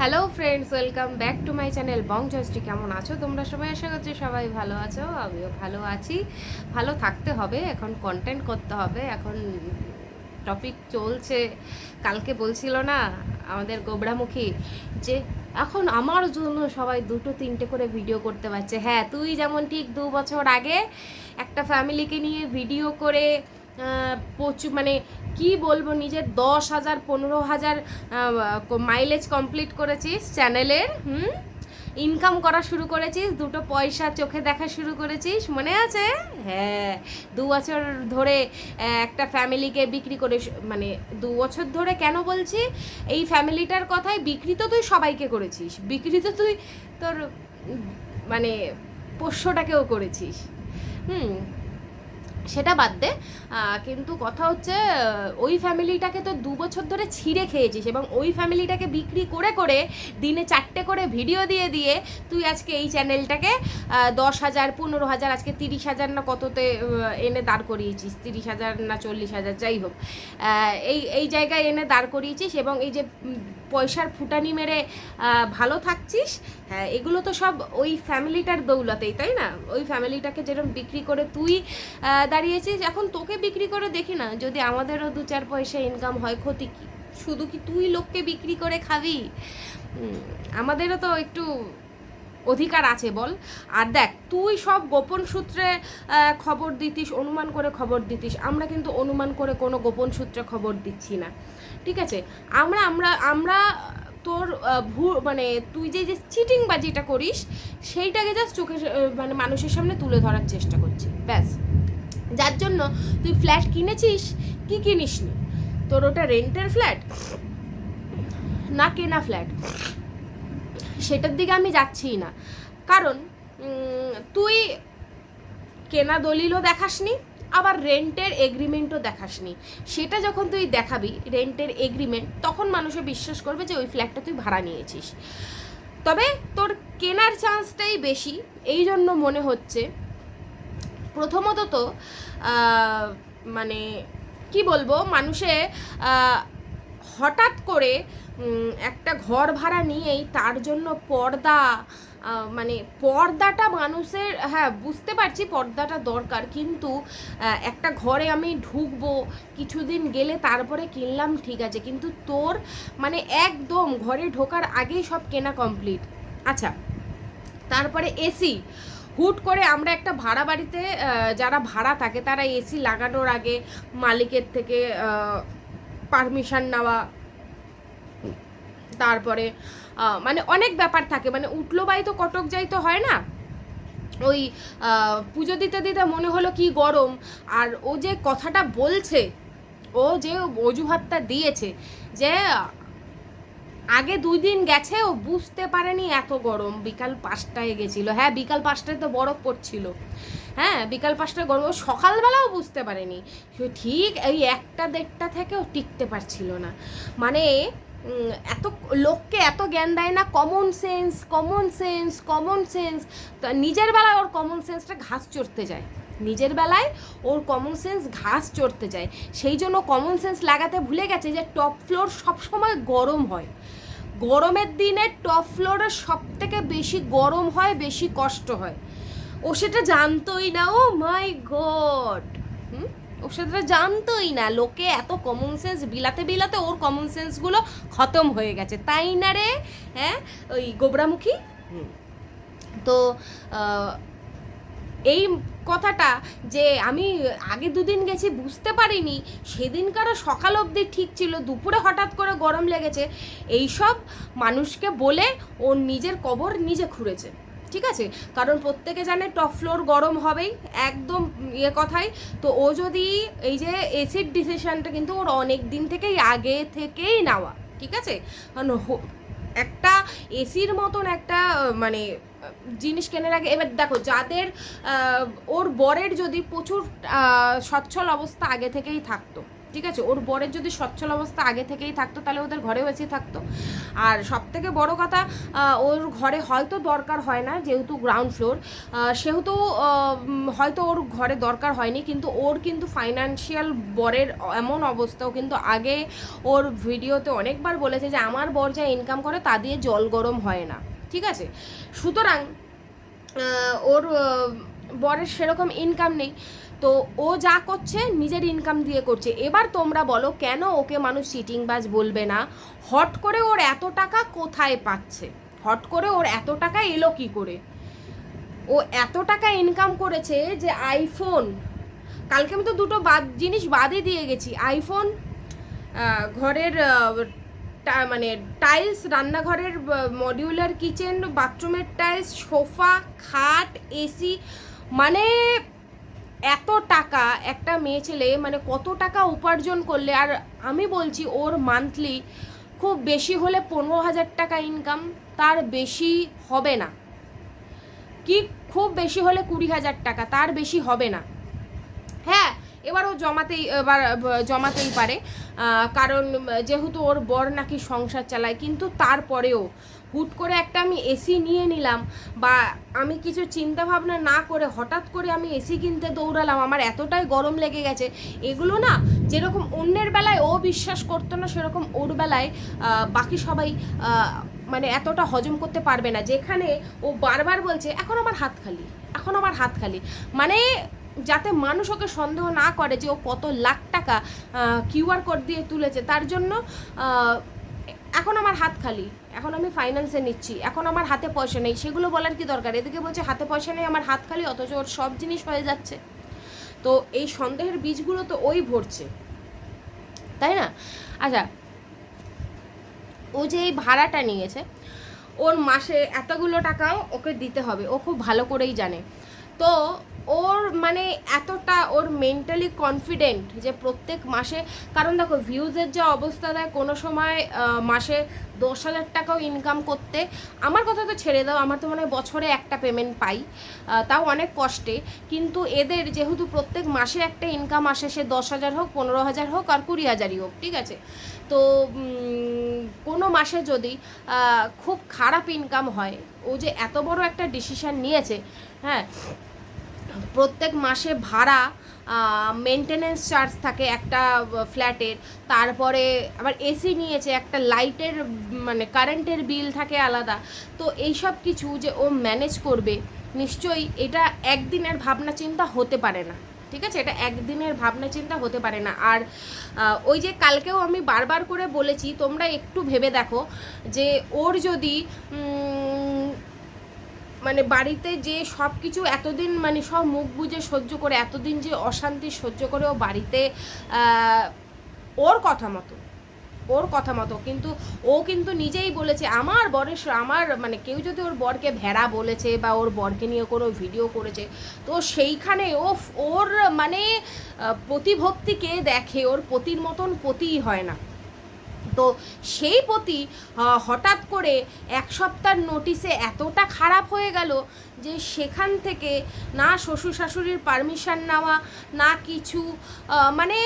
Hello friends welcome back to my channel Bong Jayshree কেমন আছো? তোমরা সবাই আশা করছি সবাই ভালো আছো, আমিও ভালো আছি। ভালো থাকতে হবে, এখন কন্টেন্ট করতে হবে, এখন টপিক চলছে। কালকে বলছিল না আমাদের গোবরামুখী যে, এখন আমার জন্য সবাই দুটো তিনটে করে ভিডিও করতে পারছে। হ্যাঁ তুই যেমন ঠিক দু বছর আগে একটা ফ্যামিলিকে নিয়ে ভিডিও করে প্রচুর মানে কি বলব, নিজের দশ হাজার, পনেরো হাজার মাইলেজ কমপ্লিট করেছিস চ্যানেলের, হুম? ইনকাম করা শুরু করেছিস, দুটো পয়সা চোখে দেখা শুরু করেছিস, মনে আছে? হ্যাঁ দু বছর ধরে একটা ফ্যামিলিকে বিক্রি করে মানে দু বছর ধরে কেন বলছি? এই ফ্যামিলিটার কথাই বিক্রি তো তুই সবাইকে করেছিস, বিক্রি তো তুই তোর মানে পোষ্যটাকেও করেছিস, হুম? সেটা বাদ দে। কিন্তু কথা হচ্ছে, ওই ফ্যামিলিটাকে তো দু বছর ধরে ছিঁড়ে খেয়েছিস এবং ওই ফ্যামিলিটাকে বিক্রি করে করে দিনে চারটে করে ভিডিও দিয়ে দিয়ে তুই আজকে এই চ্যানেলটাকে দশ হাজার, পনেরো হাজার, আজকে তিরিশ হাজার না কততে এনে দাঁড় করিয়েছিস? তিরিশ হাজার না চল্লিশ হাজার, যাই হোক। এই এই জায়গায় এনে দাঁড় করিয়েছিস এবং এই যে পয়সার ফুটানি মেরে ভালো থাকছিস হ্যাঁ এগুলো তো সব ওই ফ্যামিলিটার দৌলতেই, তাই না? ওই ফ্যামিলিটাকে যেরকম বিক্রি করে তুই আহ, দাঁড়িয়েছিস এখন তোকে বিক্রি করে দেখি না যদি আমাদেরও দু চার পয়সা ইনকাম হয় ক্ষতি কি? শুধু কি তুই লোককে বিক্রি করে খাবি? আমাদেরও তো একটু অধিকার আছে বল। আর দেখ তুই সব গোপন সূত্রে খবর দিতিস অনুমান করে খবর দিতিস। আমরা কিন্তু অনুমান করে কোনো গোপন সূত্রে খবর দিচ্ছি না। ঠিক আছে? আমরা আমরা আমরা তোর ভু মানে তুই যে যে চিটিং বাজিটা করিস সেইটাকে জাস্ট চোখে মানে মানুষের সামনে তুলে ধরার চেষ্টা করছি। ব্যাস। যার জন্য তুই ফ্ল্যাট কিনেছিস? কি কিনিস নি তোর ওটা রেন্টের ফ্ল্যাট না কেনা ফ্ল্যাট সেটার দিকে আমি যাচ্ছিই না। কারণ তুই কেনা দলিলও দেখাসনি, আবার রেন্টের এগ্রিমেন্টও দেখাসনি। সেটা যখন তুই দেখাবি রেন্টের এগ্রিমেন্ট তখন মানুষে বিশ্বাস করবে যে ওই ফ্ল্যাটটা তুই ভাড়া নিয়েছিস। তবে তোর কেনার চান্সটাই বেশি। এই জন্য মনে হচ্ছে, প্রথমত তো মানে কি বলব, মানুষে হঠাৎ করে একটা ঘর ভাড়া নিয়েই তার জন্য পর্দা মানে পর্দাটা মানুষের হ্যাঁ বুঝতে পারছি পর্দাটা দরকার, কিন্তু একটা ঘরে আমি ঢুকবো, কিছুদিন গেলে তারপরে কিনলাম, ঠিক আছে, কিন্তু তোর মানে একদম ঘরে ঢোকার আগেই সব কেনা কমপ্লিট আচ্ছা তারপরে এসি হুট করে আমরা একটা ভাড়া বাড়িতে যারা ভাড়া থাকে, তারা এসি লাগানোর আগে মালিকের থেকে পারমিশন নেওয়া, তারপরে মানে অনেক ব্যাপার থাকে। মানে উঠল বাই তো কটক যাই তো হয় না? ওই পুজো দিতে দিতে মনে হলো কি গরম। আর ও যে কথাটা বলছে, ও যে অজুহাতটা দিয়েছে, যে আগে দুই দিন গেছে, ও বুঝতে পারেনি এত গরম। বিকাল পাঁচটায় গেছিল। হ্যাঁ বিকাল পাঁচটায় তো বরফ পড়ছিল। হ্যাঁ বিকাল পাঁচটায় গরম। ও সকালবেলাও বুঝতে পারেনি। ঠিক এই একটা দেড়টা থেকেও টিকতে পারছিল না। মানে এত লোককে এত জ্ঞান দেয় না common sense common sense common sense নিজের বেলায় ওর কমন সেন্সটা ঘাস চড়তে যায়। নিজের বেলায় ওর কমন সেন্স ঘাস চড়তে যায়। সেই জন্য কমন সেন্স লাগাতে ভুলে গেছে যে টপ ফ্লোর সবসময় গরম হয়। গরমের দিনে টপ ফ্লোরে সব থেকে বেশি গরম হয় বেশি কষ্ট হয়। ও সেটা জানতোই না ও মাই গড হুম? ও সেটা জানতোই না। লোকে এত কমন সেন্স বিলাতে বিলাতে ওর কমন সেন্সগুলো খতম হয়ে গেছে। তাই না রে? হ্যাঁ? ওই গোবরামুখী? তো এই কথাটা যে আমি আগে দুদিন গেছি বুঝতে পারিনি, সেদিনকারও সকাল অবধি ঠিক ছিল, দুপুরে হঠাৎ করে গরম লেগেছে, এইসব মানুষকে বলে ওর নিজের কবর নিজে খুঁড়েছে, ঠিক আছে? কারণ প্রত্যেকে জানে টপ ফ্লোর গরম হবেই, একদম ইয়ে কথাই, তো ও যদি এই যে এসিড ডিসিশনটা কিন্তু ওর অনেক দিন থেকেই আগে থেকেই নেওয়া, ঠিক আছে? কারণ একটা এসির মতন একটা মানে জিনিস কেনার আগে, এবার দেখো, যাদের ওর বরের যদি প্রচুর সচ্ছল অবস্থা আগে থেকেই থাকতো, ঠিক আছে? ওর বরের যদি সচ্ছল অবস্থা আগে থেকেই থাকতো, তাহলে ওদের ঘরে বেঁচে থাকতো। আর সব থেকে বড় কথা ওর ঘরে হয়তো দরকার হয় না, যেহেতু গ্রাউন্ড ফ্লোর সেহেতু হয়তো ওর ঘরে দরকার হয়নি, কিন্তু ওর কিন্তু ফাইনান্সিয়াল বরের এমন অবস্থাও কিন্তু আগে ওর ভিডিওতে অনেকবার বলেছে যে, আমার বর যা ইনকাম করে, তা দিয়ে জল গরম হয় না। ঠিক আছে? সুতরাং ওর বরের সেরকম ইনকাম নেই। তো ও যা করছে, নিজের ইনকাম দিয়ে করছে। এবার তোমরা বলো, কেন ওকে মানুষ চিটিংবাজ বলবে না? হট করে ওর এত টাকা কোথায় পাচ্ছে? হট করে ওর এত টাকা এলো কি করে? ও এত টাকা ইনকাম করেছে যে আইফোন কালকে আমি তো দুটো বাদ, জিনিস বাদই দিয়ে গেছি। আইফোন ঘরের মানে টাইলস রান্নাঘরের মডিউলার কিচেন বাথরুমের টাইলস সোফা খাট এসি মানে এত টাকা একটা মেয়ে ছেলে মানে কত টাকা উপার্জন করলে, আর আমি বলছি ওর মান্থলি খুব বেশি হলে পনেরো হাজার টাকা ইনকাম তার বেশি হবে না। কি খুব বেশি হলে কুড়ি হাজার টাকা, তার বেশি হবে না। হ্যাঁ এবার ও জমাতেই, এবার জমাতেই পারে। কারণ যেহেতু ওর বর নাকি সংসার চালায়, কিন্তু তারপরেও হুট করে একটা আমি এসি নিয়ে নিলাম বা আমি কিছু চিন্তা ভাবনা না করে হঠাৎ করে আমি এসি কিনতে দৌড়ালাম, আমার এতটাই গরম লেগে গেছে, এগুলো না যেরকম অন্যের বেলায় ও বিশ্বাস করতো না, সেরকম ওর বেলায় বাকি সবাই মানে এতটা হজম করতে পারবে না। যেখানে ও বারবার বলছে, এখন আমার হাত খালি, এখন আমার হাত খালি। মানে যাতে মানুষ ওকে সন্দেহ না করে যে ও কত লাখ টাকা কিউআর কোড দিয়ে তুলেছে। তার জন্য এখন আমার হাত খালি। এখন আমি ফাইন্যান্সে নিচ্ছি। এখন আমার হাতে পয়সা নেই। সেগুলো বলার কি দরকার? এদিকে বলছে, হাতে পয়সা নেই, আমার হাত খালি, অথচ ওর সব জিনিস হয়ে যাচ্ছে। তো এই সন্দেহের বীজগুলো তো ওই ভরছে। তাই না? আচ্ছা ও যে এই ভাড়াটা নিয়েছে, ওর মাসে এতগুলো টাকাও ওকে দিতে হবে। ও খুব ভালো করেই জানে। তো ওর মানে এতটা ওর মেন্টালি কনফিডেন্ট যে প্রত্যেক মাসে, কারণ দেখো ভিউজের যা অবস্থা দেয়, কোনো সময় মাসে দশ হাজার টাকাও ইনকাম করতে, আমার কথা তো ছেড়ে দাও, আমার তো মনে হয় বছরে একটা পেমেন্ট পাই তাও অনেক কষ্টে, কিন্তু এদের যেহেতু প্রত্যেক মাসে একটা ইনকাম আসে, সে দশ হাজার হোক, পনেরো হাজার হোক, আর কুড়ি হাজারই হোক, ঠিক আছে? তো কোনো মাসে যদি খুব খারাপ ইনকাম হয়, ও যে এত বড় একটা ডিসিশান নিয়েছে হ্যাঁ প্রত্যেক মাসে ভাড়া মেনটেনেন্স চার্জ থাকে একটা ফ্ল্যাটের তারপরে আবার এসি নিয়েছে, একটা লাইটের মানে কারেন্টের বিল থাকে আলাদা। তো এইসব কিছু যে ও ম্যানেজ করবে, নিশ্চয়ই এটা একদিনের ভাবনা চিন্তা হতে পারে না। ঠিক আছে? এটা একদিনের ভাবনা চিন্তা হতে পারে না। আর ওই যে কালকেও আমি বারবার করে বলেছি, তোমরা একটু ভেবে দেখো যে ওর যদি মানে বাড়িতে যে সব কিছু এতদিন মানে সব মুখ বুজে সহ্য করে, এতদিন যে অশান্তি সহ্য করে ও বাড়িতে ওর কথা মতো, ওর কথা মতো। কিন্তু ও কিন্তু নিজেই বলেছে, আমার বরের আমার মানে কেউ যদি ওর বরকে ভেড়া বলেছে বা ওর বরকে নিয়ে কোনো ভিডিও করেছে, তো সেইখানে ও ওর মানে প্রতিভক্তিকে দেখে, ওর পতির মতন পতিই হয় না। তো সেই প্রতি হঠাৎ করে এক সপ্তাহের নোটিসে এতটা খারাপ হয়ে গেল যে সেখান থেকে না শ্বশুর শাশুড়ির পারমিশন নেওয়া, না কিছু মানে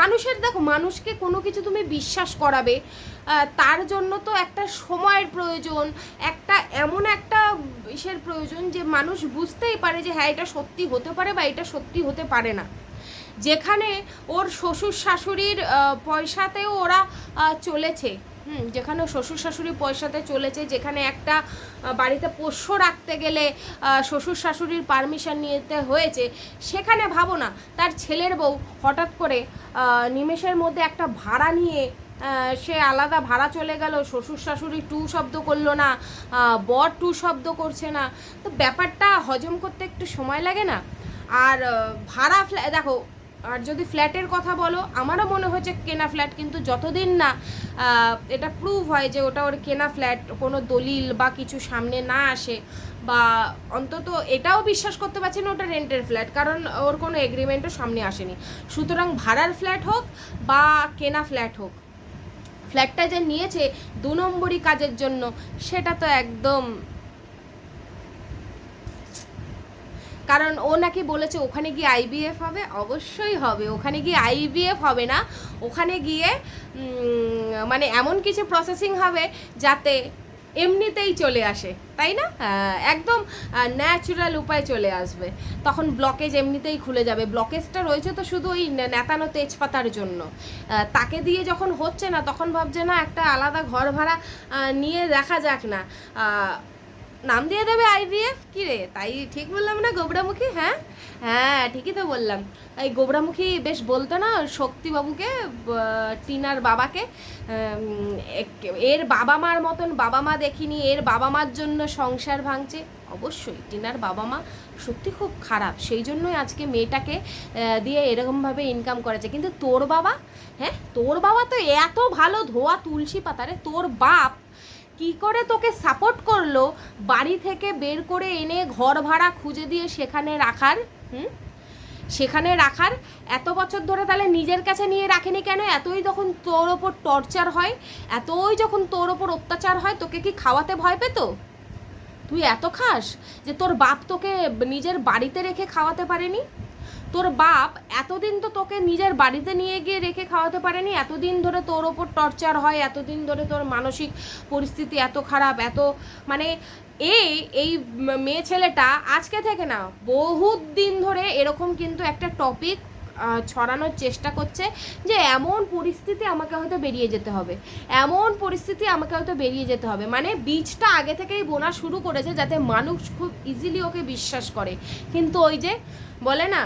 মানুষের, দেখো মানুষকে কোনো কিছু তুমি বিশ্বাস করাবে তার জন্য তো একটা সময়ের প্রয়োজন, একটা এমন একটা ইসের প্রয়োজন যে মানুষ বুঝতেই পারে যে হ্যাঁ এটা সত্যি হতে পারে বা এটা সত্যি হতে পারে না। যেখানে ওর শ্বশুর শাশুড়ির পয়সাতেও ওরা চলেছে। হুম, যেখানে শ্বশুর শাশুড়ির পয়সাতে চলেছে, যেখানে একটা বাড়িতে পোষ্য রাখতে গেলে শ্বশুর শাশুড়ির পারমিশন নিতে হয়েছে, সেখানে ভাবো না, তার ছেলের বউ হঠাৎ করে নিমেষের মধ্যে একটা ভাড়া নিয়ে সে আলাদা ভাড়া চলে গেল, শ্বশুর শাশুড়ি টু শব্দ করল না বর টু শব্দ করছে না। তো ব্যাপারটা হজম করতে একটু সময় লাগে না। আর ভাড়া দেখো আর যদি ফ্ল্যাটের কথা বলো, আমারও মনে হচ্ছে কেনা ফ্ল্যাট, কিন্তু যতদিন না এটা প্রুভ হয় যে ওটা ওর কেনা ফ্ল্যাট, কোনো দলিল বা কিছু সামনে না আসে, বা অন্তত এটাও বিশ্বাস করতে পারছি না ওটা রেন্টের ফ্ল্যাট কারণ ওর কোনো এগ্রিমেন্টও সামনে আসেনি। সুতরাং ভাড়ার ফ্ল্যাট হোক বা কেনা ফ্ল্যাট হোক ফ্ল্যাটটা যে নিয়েছে দু নম্বরই কাজের জন্য, সেটা তো একদম কারণ ও নাকি বলেছে ওখানে গিয়ে আইবিএফ হবে অবশ্যই হবে। ওখানে গিয়ে আইবিএফ হবে না। ওখানে গিয়ে মানে এমন কিছু প্রসেসিং হবে যাতে এমনিতেই চলে আসে তাই না? হ্যাঁ, একদম ন্যাচুরাল উপায় চলে আসবে। তখন ব্লকেজ এমনিতেই খুলে যাবে। ব্লকেজটা রয়েছে তো শুধু ওই নেতানো তেজপাতার জন্য। তাকে দিয়ে যখন হচ্ছে না তখন ভাবছে না একটা আলাদা ঘর ভাড়া নিয়ে দেখা যাক না। নাম দিয়ে দেবে আইভিএফ কি রে? তাই ঠিক বললাম না গোবরামুখী? হ্যাঁ? হ্যাঁ ঠিকই তো বললাম। এই গোবরামুখী বেশ বলতো না শক্তিবাবুকে টিনার বাবাকে? এর বাবা মার মতন বাবা মা দেখিনি, এর বাবা মার জন্য সংসার ভাঙছে। অবশ্যই টিনার বাবা মা সত্যি খুব খারাপ। সেই জন্যই আজকে মেয়েটাকে দিয়ে এরকমভাবে ইনকাম করেছে। কিন্তু তোর বাবা হ্যাঁ? তোর বাবা তো এত ভালো ধোয়া তুলসী পাতারে তোর বাপ কি করে তোকে সাপোর্ট করল? বাড়ি থেকে বের করে এনে ঘর ভাড়া খুঁজে দিয়ে সেখানে রাখার, হুম? সেখানে রাখার? এত বছর ধরে তাহলে নিজের কাছে নিয়ে রাখেনি কেন? এতই যখন তোর ওপর টর্চার হয়, এতই যখন তোর ওপর অত্যাচার হয়, তোকে কি খাওয়াতে ভয় পেতো? তুই এত খাস যে তোর বাপ তোকে নিজের বাড়িতে রেখে খাওয়াতে পারেনি? তোর বাপ এতদিন তো তোকে নিজের বাড়িতে নিয়ে গিয়ে রেখে খাওয়াতে পারেনি, এতদিন ধরে তোর ওপর টর্চার হয়, এতদিন ধরে তোর মানসিক পরিস্থিতি এত খারাপ, এত মানে এই এই মেয়ে ছেলেটা আজকে থেকে না বহুত দিন ধরে এরকম কিন্তু একটা টপিক ছড়ানোর চেষ্টা করছে যে এমন পরিস্থিতি আমাকে হয়তো বেরিয়ে যেতে হবে, এমন পরিস্থিতি আমাকে হয়তো বেরিয়ে যেতে হবে। মানে বীজটা আগে থেকেই বোনা শুরু করেছে যাতে মানুষ খুব ইজিলি ওকে বিশ্বাস করে। কিন্তু ওই যে বলে না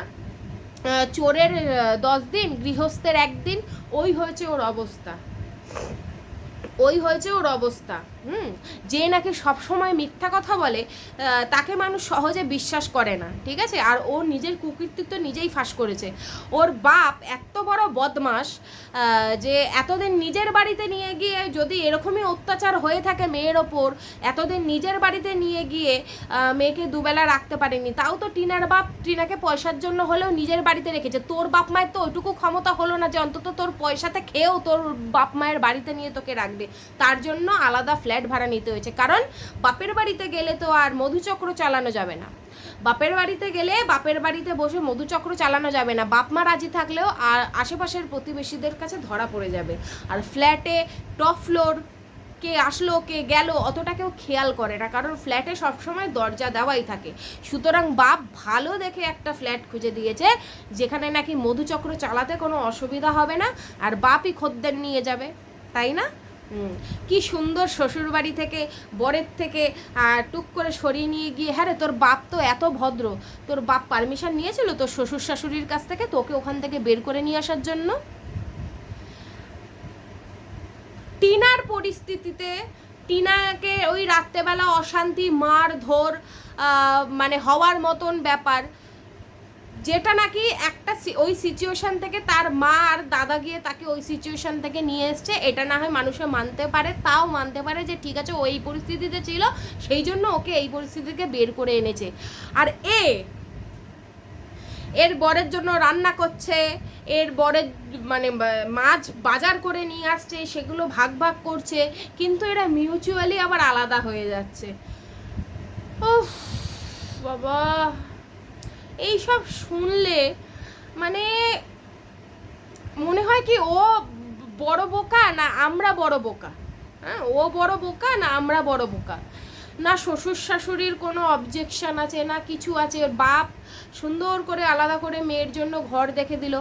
চোরের দশ দিন গৃহস্থের একদিন ওই হয়েছে ওর অবস্থা। ওই হয়েছে ওর অবস্থা। হুম, যে নাকি সবসময় মিথ্যা কথা বলে তাকে মানুষ সহজে বিশ্বাস করে না, ঠিক আছে? আর ও নিজের কুকীর্তিত্ব নিজেই ফাঁস করেছে। ওর বাপ এত বড় বদমাস যে এতদিন নিজের বাড়িতে নিয়ে গিয়ে যদি এরকমই অত্যাচার হয়ে থাকে মেয়ের ওপর, এতদিন নিজের বাড়িতে নিয়ে গিয়ে মেয়েকে দুবেলা রাখতে পারেনি। তাও তো টিনার বাপ টিনাকে পয়সার জন্য হলেও নিজের বাড়িতে রেখেছে। তোর বাপ মায়ের তো ওইটুকু ক্ষমতা হলো না যে অন্তত তোর পয়সাতে খেয়েও তোর বাপ মায়ের বাড়িতে নিয়ে তোকে রাখবে। তার জন্য আলাদা ভাড়া নিতে হয়েছে। কারণ বাপের বাড়িতে গেলে তো আর মধুচক্র চালানো যাবে না। বাপের বাড়িতে গেলে বাপের বাড়িতে বসে মধুচক্র চালানো যাবে না। বাপ মা রাজি থাকলেও আর আশেপাশের প্রতিবেশীদের কাছে ধরা পড়ে যাবে। আর ফ্ল্যাটে টপ ফ্লোর কে আসলো, কে গেল, অতটা কেউ খেয়াল করে না। কারণ ফ্ল্যাটে সবসময় দরজা দেওয়াই থাকে। সুতরাং বাপ ভালো দেখে একটা ফ্ল্যাট খুঁজে দিয়েছে, যেখানে নাকি মধুচক্র চালাতে কোনো অসুবিধা হবে না। আর বাপই খদ্দের নিয়ে যাবে, তাই না? কি সুন্দর শ্বশুর বাড়ি থেকে, বরের থেকে টুক করে সরিয়ে নিয়ে গিয়ে হ্যাঁ রে, তোর বাপ তো এত ভদ্র। তোর বাপ পারমিশন নিয়েছিল তোর শ্বশুর শাশুড়ির কাছ থেকে তোকে ওখান থেকে বের করে নিয়ে আসার জন্য? টিনার পরিস্থিতিতে টিনাকে ওই রাত্রেবেলা অশান্তি মার ধর মানে হওয়ার মতন ব্যাপার যেটা নাকি একটা ওই সিচুয়েশন থেকে তার মা আর দাদা গিয়ে তাকে ওই সিচুয়েশন থেকে নিয়ে এসছে, এটা না হয় মানুষে মানতে পারে, তাও মানতে পারে যে ঠিক আছে ওই পরিস্থিতিতে ছিল, সেই জন্য ওকে এই পরিস্থিতিকে বের করে এনেছে। আর এ, এর বরের জন্য রান্না করছে, এর বরের মানে মাছ বাজার করে নিয়ে আসছে, সেগুলো ভাগ ভাগ করছে, কিন্তু এরা মিউচুয়ালি আবার আলাদা হয়ে যাচ্ছে। উফ, বাবা। এইসব শুনলে মানে মনে হয় কি ও বড় বোকা না আমরা বড় বোকা? হ্যাঁ ও বড় বোকা না আমরা বড় বোকা? না শ্বশুর শাশুড়ির কোনো অবজেকশন আছে, না কিছু আছে? ওর বাপ সুন্দর করে আলাদা করে মেয়ের জন্য ঘর দেখে দিল।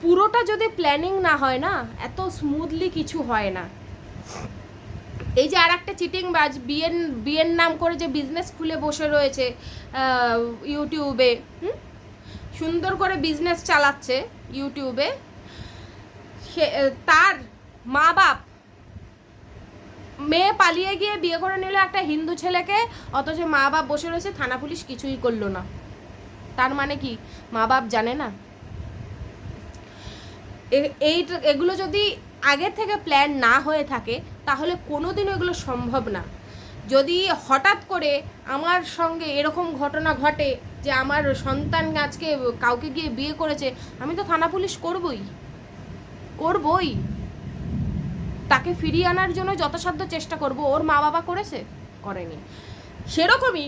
পুরোটা যদি প্ল্যানিং না হয় না, এত স্মুথলি কিছু হয় না। এই যে আর একটা চিটিং বাজ, বিয়ের বিয়ের নাম করে যে বিজনেস খুলে বসে রয়েছে ইউটিউবে? সুন্দর করে বিজনেস চালাচ্ছে ইউটিউবে সে তার মা বাপ, মেয়ে পালিয়ে গিয়ে বিয়ে করে নিল একটা হিন্দু ছেলেকে, অথচ মা বাপ বসে রয়েছে, থানা পুলিশ কিছুই করল না। তার মানে কি? মা বাপ জানে না? এই, এগুলো যদি আগের থেকে প্ল্যান না হয়ে থাকে তাহলে কোনো দিনও এগুলো সম্ভব না। যদি হঠাৎ করে আমার সঙ্গে এরকম ঘটনা ঘটে যে আমার সন্তান আজকে কাউকে গিয়ে বিয়ে করেছে, আমি তো থানা পুলিশ করবই। করবই। তাকে ফিরিয়ে আনার জন্য যথাসাধ্য চেষ্টা করব। ওর মা বাবা করেছে? করেনি। সেরকমই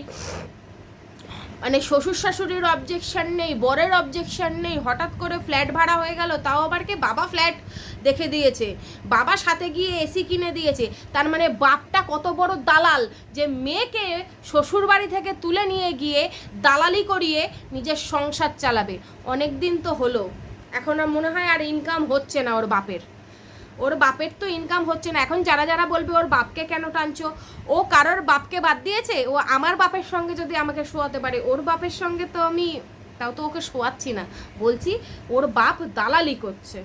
মানে শ্বশুর শাশুড়ির অবজেকশন নেই, বরের অবজেকশন নেই, হঠাৎ করে ফ্ল্যাট ভাড়া হয়ে গেল, তাও আবার কে বাবা ফ্ল্যাট দেখে দিয়েছে। বাবা সাথে গিয়ে এসি কিনে দিয়েছে। তার মানে বাপটা কত বড় দালাল যে মেয়েকে শ্বশুর বাড়ি থেকে তুলে নিয়ে গিয়ে দালালি করিয়ে নিজের সংসার চালাবে। অনেক দিন তো হলো। এখন আর মনে হয় আর ইনকাম হচ্ছে না ওর বাপের। ওর বাপের তো ইনকাম হচ্ছে না। এখন যারা যারা বলবে ওর বাপকে কেন টানছো, ও কারোর বাপকে বাদ দিয়েছে? ও আমার বাপের সঙ্গে যদি আমাকে শোয়াতে পারে, ওর বাপের সঙ্গে তো আমি, তাও তো ওকে শোয়াচ্ছি না। বলছি, ওর বাপ দালালি করছে।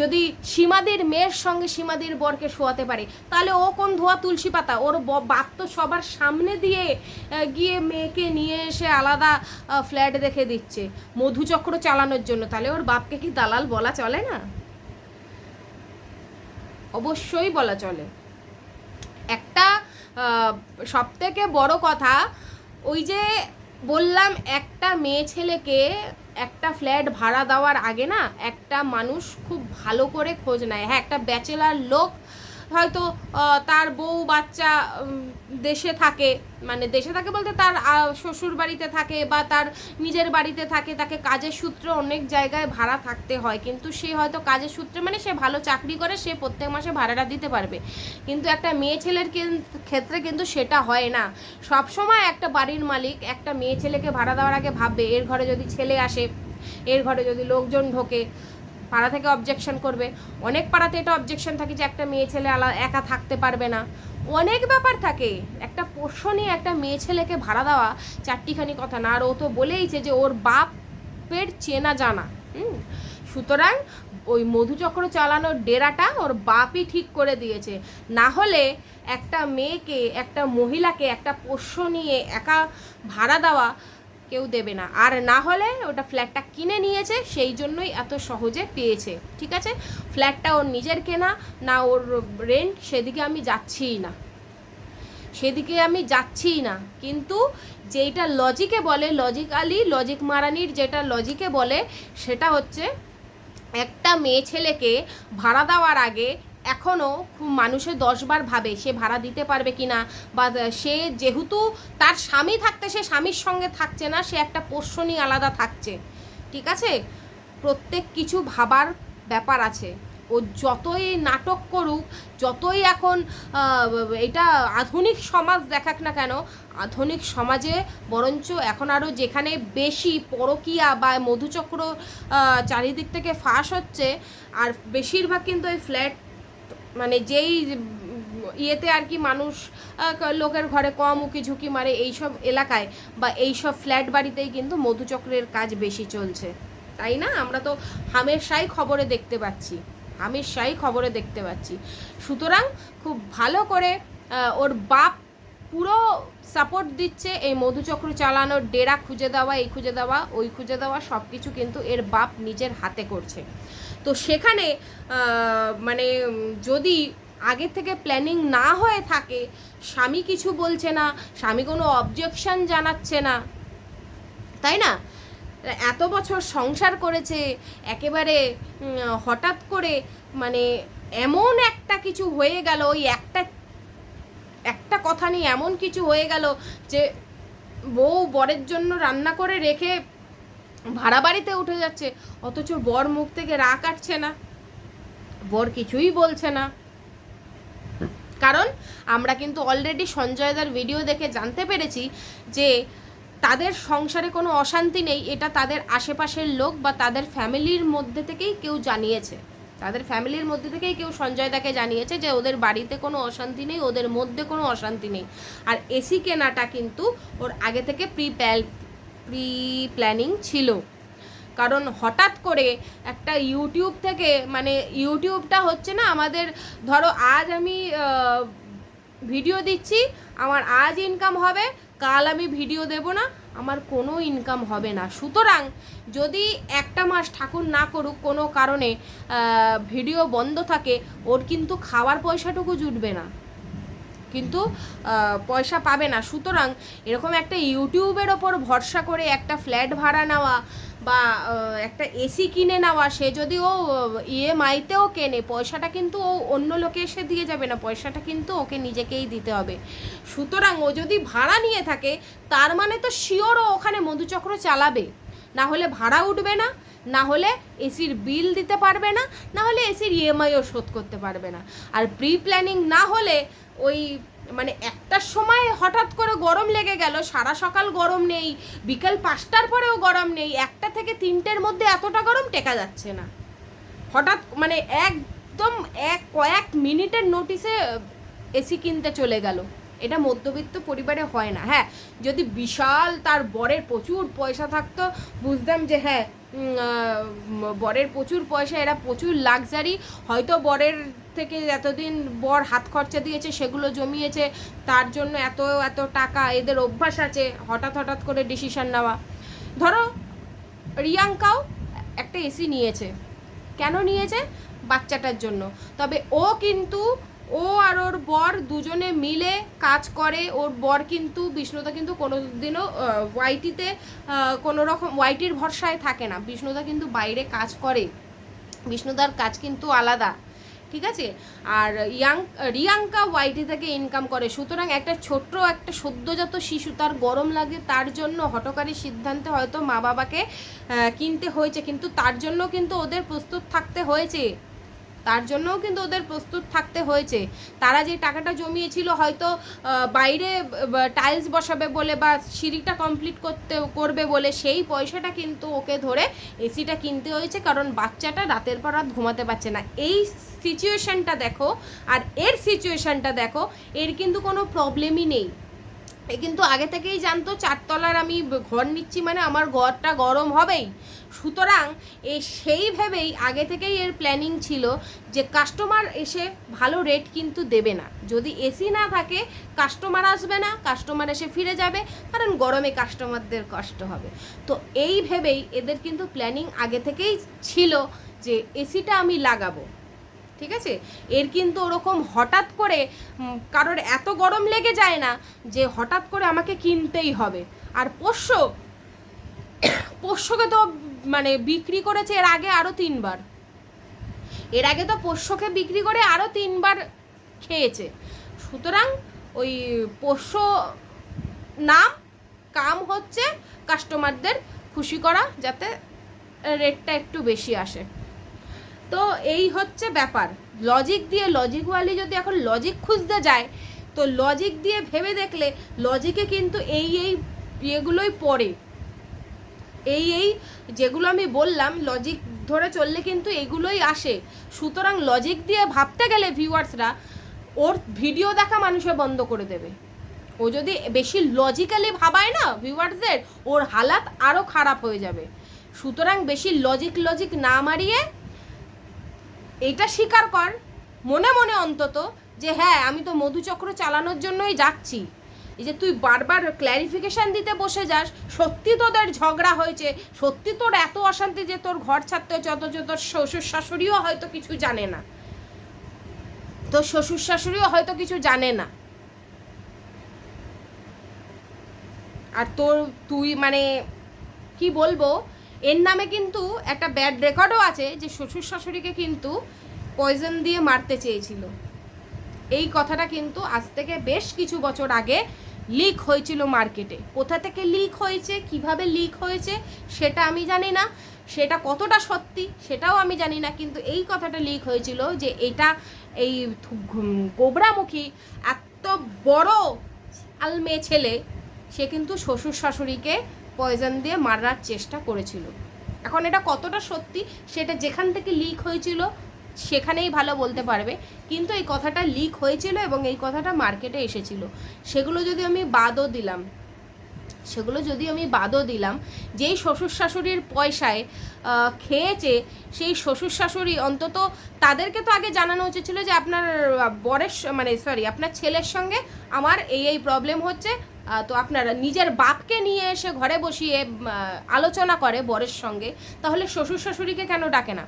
যদি সীমাদির মেয়ের সঙ্গে সীমাদির বরকে শোয়াতে পারে, তাহলে ও কোন ধোয়া তুলসী পাতা? ওর বাপ তো সবার সামনে দিয়ে গিয়ে মেয়েকে নিয়ে এসে আলাদা ফ্ল্যাট দেখে দিচ্ছে মধুচক্র চালানোর জন্য। তাহলে ওর বাপকে কি দালাল বলা চলে না? অবশ্যই বলা চলে। একটা সব থেকে বড় কথা, ওই যে বললাম একটা মেয়ে ছেলেকে একটা ফ্ল্যাট ভাড়া দেওয়ার আগে না একটা মানুষ খুব ভালো করে খোঁজ নেয়। হ্যাঁ একটা ব্যাচেলার লোক হয়তো তার বউ বাচ্চা দেশে থাকে মানে দেশে থাকে বলতে তার শ্বশুর বাড়িতে থাকে বা তার নিজের বাড়িতে থাকে, তাকে কাজের সূত্রে অনেক জায়গায় ভাড়া থাকতে হয়। কিন্তু সে হয়তো কাজের সূত্রে মানে সে ভালো চাকরি করে, সে প্রত্যেক মাসে ভাড়াটা দিতে পারবে। কিন্তু একটা মেয়ে ছেলের ক্ষেত্রে কিন্তু সেটা হয় না। সব সময় একটা বাড়ির মালিক একটা মেয়ে ছেলেকে ভাড়া দেওয়ার আগে ভাববে, এর ঘরে যদি ছেলে আসে, এর ঘরে যদি লোকজন ঢোকে পাড়া থেকে অবজেকশন করবে। অনেক পাড়াতে এটা অবজেকশন থাকে যে একটা মেয়ে ছেলে আলা একা থাকতে পারবে না। অনেক ব্যাপার থাকে। একটা পোষ্য নিয়ে একটা মেয়ে ছেলেকে ভাড়া দেওয়া চারটিখানি কথা না। আর ও তো বলেইছে যে ওর বাপের চেনা জানা। হুম? সুতরাং ওই মধুচক্র চালানোর ডেরাটা ওর বাপই ঠিক করে দিয়েছে। না হলে একটা মেয়েকে, একটা মহিলাকে, একটা পোষ্য নিয়ে একা ভাড়া দেওয়া কেউ দেবে না। আর না হলে ওটা ফ্ল্যাটটা কিনে নিয়েছে, সেই জন্যই এত সহজে পেয়েছে। ঠিক আছে? ফ্ল্যাটটা ওর নিজের কেনা, না ওর রেন্ট সেদিকে আমি যাচ্ছিই না। সেদিকে আমি যাচ্ছিই না। কিন্তু যেটা লজিকে বলে লজিক্যালি লজিক মারানির যেটা লজিকে বলে, সেটা হচ্ছে একটা মেয়ে ছেলেকে ভাড়া দেওয়ার আগে এখনও খুব মানুষে দশবার ভাবে সে ভাড়া দিতে পারবে কি না বা সে যেহেতু তার স্বামী থাকতে, সে স্বামীর সঙ্গে থাকছে না, সে একটা পোষ্য নিয়ে আলাদা থাকছে। ঠিক আছে? প্রত্যেক কিছু ভাবার ব্যাপার আছে। ও যতই নাটক করুক, যতই এখন এটা আধুনিক সমাজ দেখাক না কেন, আধুনিক সমাজে বরঞ্চ এখন আরও যেখানে বেশি পরকীয়া বা মধুচক্র চারিদিক থেকে ফাঁস হচ্ছে, আর বেশিরভাগ কিন্তু এই ফ্ল্যাট মানে যেই ইয়েতে আর কি মানুষ লোকের ঘরে কম উকি ঝুঁকি মারে এইসব এলাকায় বা এইসব ফ্ল্যাট বাড়িতেই কিন্তু মধুচক্রের কাজ বেশি চলছে। তাই না? আমরা তো হামেশাই খবরে দেখতে পাচ্ছি। হামেশাই খবরে দেখতে পাচ্ছি। সুতরাং খুব ভালো করে ওর বাপ পুরো সাপোর্ট দিচ্ছে এই মধুচক্র চালানোর, ডেরা খুঁজে দেওয়া, এই খুঁজে দেওয়া, ওই খুঁজে দেওয়া সব কিছু কিন্তু এর বাপ নিজের হাতে করছে। তো সেখানে মানে যদি আগে থেকে প্ল্যানিং না হয়ে থাকে, স্বামী কিছু বলছে না, স্বামী কোনো অবজেকশন জানাচ্ছে না, তাই না? এত বছর সংসার করেছে, একেবারে হঠাৎ করে মানে এমন একটা কিছু হয়ে গেল, ওই একটা একটা কথা নিয়ে এমন কিছু হয়ে গেল যে বউ বরের জন্য রান্না করে রেখে ভাড়া বাড়িতে উঠে যাচ্ছে, অথচ বর মুখ থেকে রা কাটছে না। বর কিছুই বলছে না। কারণ আমরা কিন্তু অলরেডি সঞ্জয়দার ভিডিও দেখে জানতে পেরেছি যে তাদের সংসারে কোনো অশান্তি নেই, এটা তাদের আশেপাশের লোক বা তাদের ফ্যামিলির মধ্যে থেকেই কেউ জানিয়েছে। তাদের ফ্যামিলির মধ্যে থেকেই কেউ সঞ্জয়দাকে জানিয়েছে যে ওদের বাড়িতে কোনো অশান্তি নেই, ওদের মধ্যে কোনো অশান্তি নেই। আর এসি কেনাটা কিন্তু ওর আগে থেকে প্রি প্রি প্ল্যানিং ছিল। কারণ হঠাৎ করে একটা ইউটিউব থেকে মানে ইউটিউবটা হচ্ছে না, আমাদের ধরো আজ আমি ভিডিও দিচ্ছি, আমার আজ ইনকাম হবে, কাল আমি ভিডিও দেব না, আমার কোনো ইনকাম হবে না। সুতরাং যদি একটা মাস ঠাকুর না করুক, কোনো কারণে ভিডিও বন্ধ থাকে, ওর কিন্তু খাওয়ার পয়সাটুকু জুটবে না। কিন্তু পয়সা পাবে না। সুতরাং এরকম একটা ইউটিউবের ওপর ভরসা করে একটা ফ্ল্যাট ভাড়া নেওয়া বা একটা এসি কিনে নেওয়া, সে যদি ও ইএমআইতেও কেনে, পয়সাটা কিন্তু ও অন্য লোকে এসে দিয়ে যাবে না। পয়সাটা কিন্তু ওকে নিজেকেই দিতে হবে। সুতরাং ও যদি ভাড়া নিয়ে থাকে, তার মানে তো শিওর ও ওখানে মধুচক্র চালাবে। না হলে ভাড়া উঠবে না না হলে এসির বিল দিতে পারবে না না হলে এসির ইএমআইও শোধ করতে পারবে না। আর প্রি প্ল্যানিং না হলে ওই মানে একটার সময় হঠাৎ করে গরম লেগে গেল, সারা সকাল গরম নেই, বিকেল পাঁচটার পরেও গরম নেই, একটা থেকে তিনটের মধ্যে এতটা গরম টেকা যাচ্ছে না। হঠাৎ মানে একদম এক কয়েক মিনিটের নোটিসে এসি কিনতে চলে গেল। এটা মধ্যবিত্ত পরিবারে হয় না। হ্যাঁ যদি বিশাল তার বরের প্রচুর পয়সা থাকতো, বুঝতাম যে হ্যাঁ বরের প্রচুর পয়সা, এরা প্রচুর লাক্সারি হয়তো বরের থেকে এতদিন বর হাত খরচা দিয়েছে, সেগুলো জমিয়েছে, তার জন্য এত এত টাকা, এদের অভ্যাস আছে হঠাৎ হঠাৎ করে ডিসিশন নেওয়া। ধরো, রিয়াঙ্কাও একটা এসি নিয়েছে। কেন নিয়েছে? বাচ্চাটার জন্য। তবে ও কিন্তু ও আর ওর বর দুজনে মিলে কাজ করে। ওর বর কিন্তু, বিষ্ণুদা কিন্তু কোনো দিনও ওয়াইটিতে কোনো রকম ওয়াইটির ভরসায় থাকে না। বিষ্ণুদা কিন্তু বাইরে কাজ করে। বিষ্ণুদার কাজ কিন্তু আলাদা, ঠিক আছে? আর ইয়াং, রিয়াঙ্কা ওয়াইটি থেকে ইনকাম করে। সুতরাং একটা ছোট্ট, একটা সদ্যজাত শিশু, তার গরম লাগে তার জন্য হটকারী সিদ্ধান্তে হয়তো মা বাবাকে কিনতে হয়েছে। কিন্তু তার জন্য কিন্তু ওদের প্রস্তুত থাকতে হয়েছে। তার জন্যও কিন্তু ওদের প্রস্তুত থাকতে হয়েছে। তারা যে টাকাটা জমিয়েছিল হয়তো বাইরে টাইলস বসাবে বলে বা, সিঁড়িটা কমপ্লিট করতে, করবে বলে সেই পয়সাটা কিন্তু ওকে ধরে এসিটা কিনতে হয়েছে, কারণ বাচ্চাটা রাতের পর রাত ঘুমাতে পারছে না। এই সিচুয়েশানটা দেখো, আর এর সিচুয়েশানটা দেখো, এর কিন্তু কোনো প্রবলেমই নেই। এ কিন্তু আগে থেকেই জানতো, চারতলার আমি ঘর নিচ্ছি মানে আমার ঘরটা গরম হবেই। সুতরাং এ সেই ভেবেই আগে থেকেই এর প্ল্যানিং ছিল যে কাস্টমার এসে ভালো রেট কিন্তু দেবে না। যদি এসি না থাকে কাস্টমার আসবে না কাস্টমার এসে ফিরে যাবে, কারণ গরমে কাস্টমারদের কষ্ট হবে। তো এই ভেবেই এদের কিন্তু প্ল্যানিং আগে থেকেই ছিল যে এসিটা আমি লাগাবো। ঠিক আছে? এর কিন্তু ওরকম হঠাৎ করে কারোর এত গরম লেগে যায় না যে হঠাৎ করে আমাকে কিনতেই হবে। আর পোষ্য, পোষ্যকে তো মানে বিক্রি করেছে এর আগে আরও তিনবার। এর আগে তো পোষ্যকে বিক্রি করে আরও তিনবার খেয়েছে। সুতরাং ওই পোষ্য নাম, কাম হচ্ছে কাস্টমারদের খুশি করা, যাতে রেটটা একটু বেশি আসে। তো এই হচ্ছে ব্যাপার। লজিক দিয়ে লজিকওয়ালি যদি এখন লজিক খুঁজতে যায়, তো লজিক দিয়ে ভেবে দেখলে লজিকে কিন্তু এই এই ইয়েগুলোই পড়ে। এই এই যেগুলো আমি বললাম লজিক ধরে চললে কিন্তু এগুলোই আসে। সুতরাং লজিক দিয়ে ভাবতে গেলে ভিউয়ার্সরা ওর ভিডিও দেখা মানুষে বন্ধ করে দেবে। ও যদি বেশি লজিক্যালি ভাবায় না ভিউয়ার্সদের ওর হালাত আরও খারাপ হয়ে যাবে। সুতরাং বেশি লজিক লজিক না মারিয়ে এটা স্বীকার কর, মনে মনে অন্তত, যে হ্যাঁ আমি তো মধুচক্র চালানোর জন্যই যাচ্ছি। এই যে তুই বারবার ক্ল্যারিফিকেশন দিতে বসে যাস, সত্যি তোদের ঝগড়া হয়েছে, সত্যি তোর এত অশান্তি যে তোর ঘর ছাড়তে হচ্ছে, অথচ তোর শ্বশুর শাশুড়িও হয়তো কিছু জানে না। তোর শ্বশুর শাশুড়িও হয়তো কিছু জানে না। আর তোর, তুই মানে কি বলব এর নামে কিন্তু একটা ব্যাড রেকর্ডও আছে যে শ্বশুর শাশুড়িকে কিন্তু পয়জন দিয়ে মারতে চেয়েছিল। এই কথাটা কিন্তু আজ থেকে বেশ কিছু বছর আগে লিক হয়েছিল মার্কেটে কোথা থেকে লিক হয়েছে, কীভাবে লিক হয়েছে, সেটা আমি জানি না। সেটা কতটা সত্যি, সেটাও আমি জানি না। কিন্তু এই কথাটা লিক হয়েছিল যে এটা এই গোবরামুখী এত বড় আলমে ছেলে, সে কিন্তু শ্বশুর শাশুড়িকে পয়জন দিয়ে মারার চেষ্টা করেছিল। এখন এটা কতটা সত্যি, সেটা যেখান থেকে লিক হয়েছিল, সেখানেই ভালো বলতে পারবে। কিন্তু এই কথাটা লিক হয়েছিল এবং এই কথাটা মার্কেটে এসেছিল। সেগুলো যদি আমি বাদও দিলাম, সেগুলো যদি আমি বাদও দিলাম, যেই শ্বশুর শাশুড়ির পয়সায় খেয়েছে, সেই শ্বশুর শাশুড়ি অন্তত তাদেরকে তো আগে জানানো উচিত ছিল যে আপনার বরের মানে সরি আপনার ছেলের সঙ্গে আমার এই এই প্রবলেম হচ্ছে তো আপনারা নিজের বাপকে নিয়ে এসে ঘরে বসিয়ে আলোচনা করে বরের সঙ্গে, তাহলে শ্বশুর শাশুড়িকে কেন ডাকে না?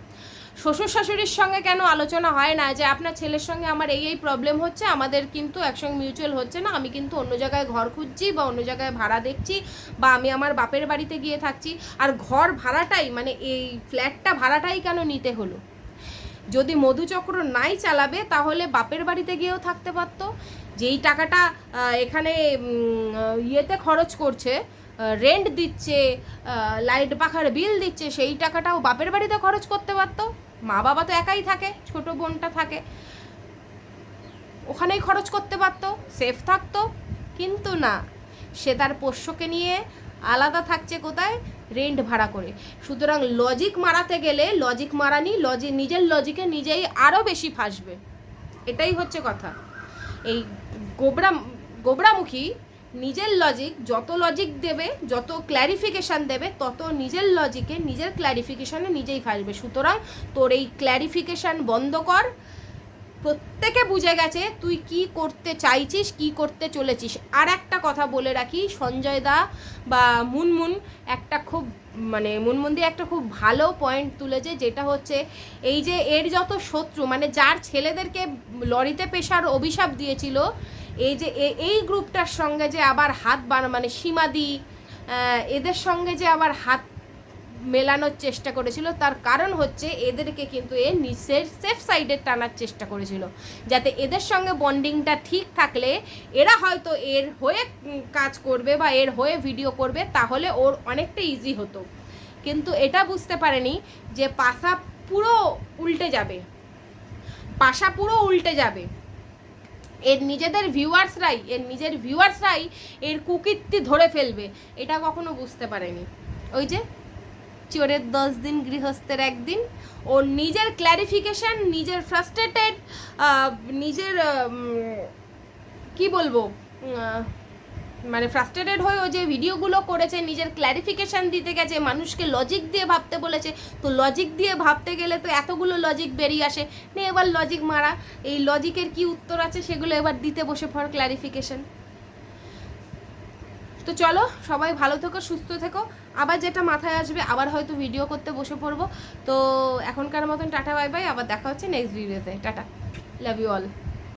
শ্বশুর শাশুড়ির সঙ্গে কেন আলোচনা হয় না যে আপনার ছেলের সঙ্গে আমার এই এই প্রবলেম হচ্ছে, আমাদের কিন্তু একসঙ্গে মিউচুয়াল হচ্ছে না, আমি কিন্তু অন্য জায়গায় ঘর খুঁজছি বা অন্য জায়গায় ভাড়া দেখছি বা আমি আমার বাপের বাড়িতে গিয়ে থাকছি। আর ঘর ভাড়াটাই মানে এই ফ্ল্যাটটা ভাড়াটাই কেন নিতে হলো? যদি মধুচক্র নাই চালাবে, তাহলে বাপের বাড়িতে গিয়েও থাকতে পারতো। যেই টাকাটা এখানে ইয়েতে খরচ করছে রেন্ট দিচ্ছে লাইট পাখার বিল দিচ্ছে, সেই টাকাটাও বাপের বাড়িতে খরচ করতে পারতো। মা বাবা তো একাই থাকে, ছোট বোনটা থাকে। ওখানেই খরচ করতে পারতো সেফ থাকতো। কিন্তু না, সে তার পোষ্যকে নিয়ে আলাদা থাকছে কোথায়? রেন্ট ভাড়া করে। সুতরাং লজিক মারাতে গেলে লজিক মারানি লজি নিজের লজিকে নিজেই আরও বেশি ফাঁসবে। এটাই হচ্ছে কথা। এই গোবরা গোবরামুখী নিজের লজিক যত লজিক দেবে, যত ক্ল্যারিফিকেশান দেবে, তত নিজের লজিকে নিজের ক্ল্যারিফিকেশানে নিজেই ফাঁসবে সুতরাং তোর এই ক্ল্যারিফিকেশান বন্ধ কর। প্রত্যেকে বুঝে গেছে তুই কি করতে চাইছিস, কি করতে চলেছিস। আর একটা কথা বলে রাখি, সঞ্জয় দা বা মুনমুন একটা খুব মানে মুনমুন্দি একটা খুব ভালো পয়েন্ট তুলেছে, যেটা হচ্ছে এই যে এর যত শত্রু মানে যার ছেলেদেরকে লরিতে পেশার অভিশাপ দিয়েছিল এই যে এই গ্রুপটার সঙ্গে যে আবার হাত বানা মানে সীমাদি এদের সঙ্গে যে আবার হাত মেলানোর চেষ্টা করেছিল, তার কারণ হচ্ছে এদেরকে কিন্তু এ নিচের সেফ সাইডে টানার চেষ্টা করেছিল। যাতে এদের সঙ্গে বন্ডিংটা ঠিক থাকলে এরা হয়তো এর হয়ে কাজ করবে বা এর হয়ে ভিডিও করবে, তাহলে ওর অনেকটা ইজি হতো। কিন্তু এটা বুঝতে পারেনি যে পাশা পুরো উল্টে যাবে। পাশা পুরো উল্টে যাবে। এর নিজেদের ভিউয়ার্সরাই এর নিজের ভিউয়ার্সরাই এর কুকীর্তি ধরে ফেলবে, এটা কখনো বুঝতে পারেনি। ওই যে, চোরের দশ দিন গৃহস্থের একদিন ও নিজের ক্ল্যারিফিকেশন নিজের ফ্রাস্ট্রেটেড নিজের কি বলব মানে ফ্রাস্ট্রেটেড হয়ে ও যে ভিডিওগুলো করেছে, নিজের ক্ল্যারিফিকেশন দিতে গেছে, মানুষকে লজিক দিয়ে ভাবতে বলেছে। তো লজিক দিয়ে ভাবতে গেলে তো এতগুলো লজিক বেরিয়ে আসে। নে এবার লজিক মারা। এই লজিকের কি উত্তর আছে সেগুলো এবার দিতে বসে পড় ক্ল্যারিফিকেশন তো চলো, সবাই ভালো থেকো, সুস্থ থেকো। আবার যেটা মাথায় আসবে, আবার হয়তো ভিডিও করতে বসে পড়ব। তো এখনকার মতন টাটা বাই বাই আবার দেখা হচ্ছে নেক্সট ভিডিওতে টাটা। Love you all